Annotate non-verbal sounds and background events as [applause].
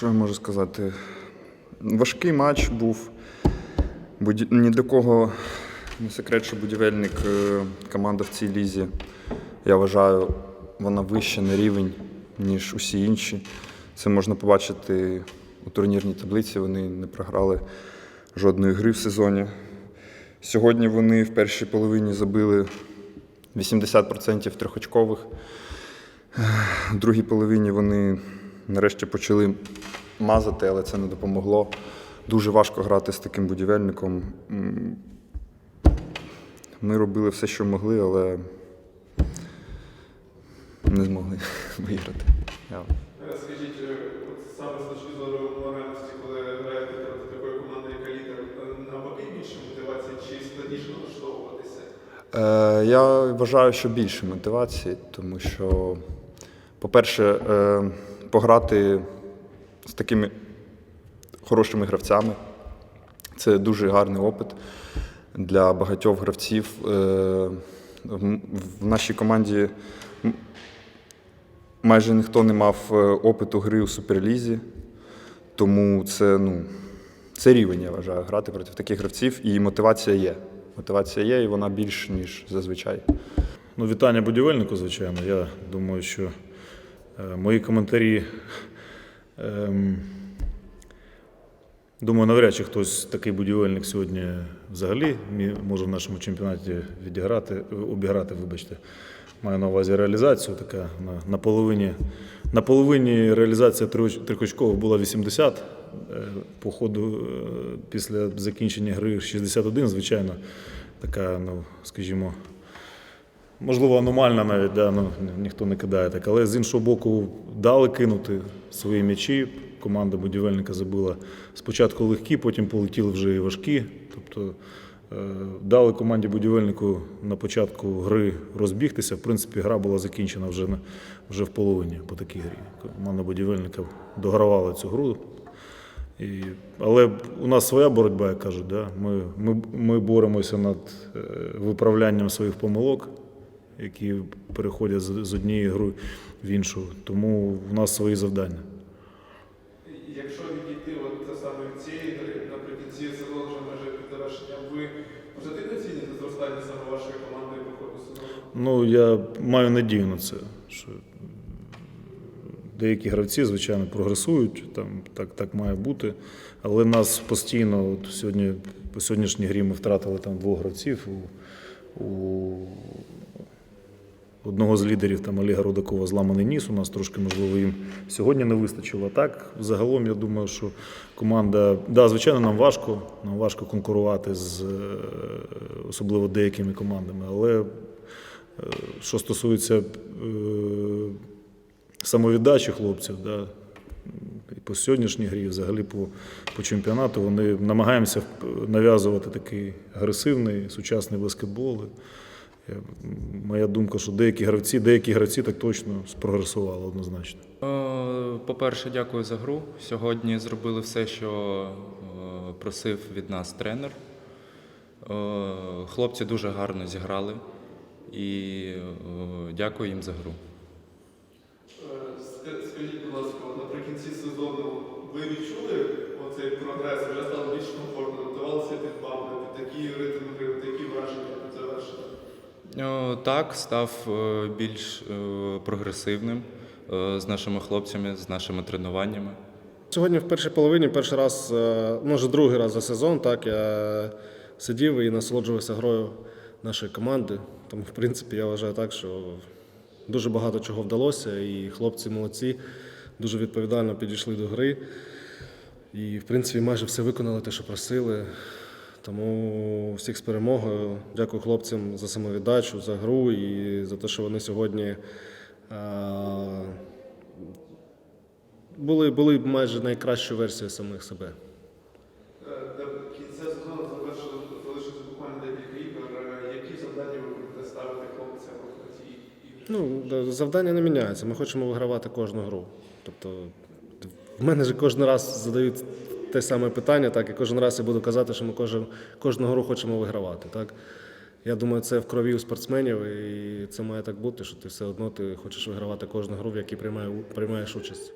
Що я можу сказати? Важкий матч був. Ні для кого не секрет, що будівельник е, команда в цій лізі. Я вважаю, вона вища на рівень, ніж усі інші. Це можна побачити у турнірній таблиці. Вони не програли жодної гри в сезоні. Сьогодні вони в першій половині забили 80% трьохочкових. В другій половині вони нарешті почали мазати, але це не допомогло. Дуже важко грати з таким будівельником. Ми робили все, що могли, але не змогли [laughs] виграти. Я- Скажіть, е, саме з точки зору моральності, коли граєте проти такої команди, яка лідер, е, навпаки більше мотивації чи складніше налаштовуватися? Е, я вважаю, що більше мотивації, тому що, по-перше, е, пограти з такими хорошими гравцями це дуже гарний опит для багатьох гравців. Е, в- нашій команді майже ніхто не мав е, опиту гри у суперлізі, тому це, ну, це рівень, я вважаю, грати проти таких гравців, і мотивація є. Мотивація є, і вона більш, ніж зазвичай. Ну, вітання будівельнику, звичайно. Я думаю, що е, мої коментарі. Ем, думаю, навряд чи хтось такий будівельник сьогодні взагалі може в нашому чемпіонаті відіграти, обіграти, вибачте. Маю на увазі реалізацію. Така на, половині. На половині реалізація трикочкових була 80. е, По ходу е, після закінчення гри 61, звичайно, така, ну, скажімо, Можливо, аномальна навіть, да, ну, ніхто не кидає так. Але з іншого боку, дали кинути свої м'ячі. Команда будівельника забила спочатку легкі, потім полетіли вже і важкі. Тобто е, дали команді будівельнику на початку гри розбігтися. В принципі, гра була закінчена вже, вже в половині по такій грі. Команда будівельника догравала цю гру. І, але у нас своя боротьба, як кажуть. Да? Ми, ми, ми боремося над е, виправлянням своїх помилок, які переходять з, однієї гри в іншу. Тому в нас свої завдання. Якщо відійти от те саме від цієї гри, наприкінці сезону вже майже під завершенням, ви позитивно оцінюєте зростання саме вашої команди по ходу сезону? Ну, я маю надію на це, що деякі гравці, звичайно, прогресують, там, так, так має бути. Але нас постійно, от сьогодні, по сьогоднішній грі ми втратили там двох гравців. У, у одного з лідерів там Олега Рудакова зламаний ніс. У нас трошки, можливо, їм сьогодні не вистачило. Так, загалом, я думаю, що команда, да, звичайно, нам важко, нам важко конкурувати з е, особливо деякими командами, але Е, Що стосується е, самовіддачі хлопців, да, і по сьогоднішній грі, взагалі по, по чемпіонату, вони намагаємося нав'язувати такий агресивний сучасний баскетбол. Я- Моя думка, що деякі гравці, деякі гравці так точно спрогресували однозначно. Е, По-перше, дякую за гру. Сьогодні зробили все, що е, просив від нас тренер. Е, Хлопці дуже гарно зіграли і е, дякую їм за гру. Е, Скажіть, будь ласка, наприкінці сезону ви відчули оцей прогрес, вже стало більш комфортно, готувалися під вами, такі ритми такі враження? Е, Так, став е, більш е, прогресивним е, з нашими хлопцями, з нашими тренуваннями. Сьогодні в першій половині перший раз, е, може другий раз за сезон, так я сидів і насолоджувався грою нашої команди. Тому, в принципі, я вважаю так, що дуже багато чого вдалося, і хлопці молодці, дуже відповідально підійшли до гри. І, в принципі, майже все виконали те, що просили. Тому всіх з перемогою. Дякую хлопцям за самовіддачу, за гру і за те, що вони сьогодні. е, були, були майже найкращою версією самих себе. Е, До кінця сезону завершили- буквально декілька ігор. Е, Які завдання ви будете ставити хлопцям? Ну, завдання не міняються. Ми хочемо вигравати кожну гру. Тобто, в мене ж кожен раз задають те саме питання, так, і кожен раз я буду казати, що ми кожен, кожну гру хочемо вигравати. Так? Я думаю, це в крові у спортсменів, і це має так бути, що ти все одно ти хочеш вигравати кожну гру, в якій приймає- приймаєш участь.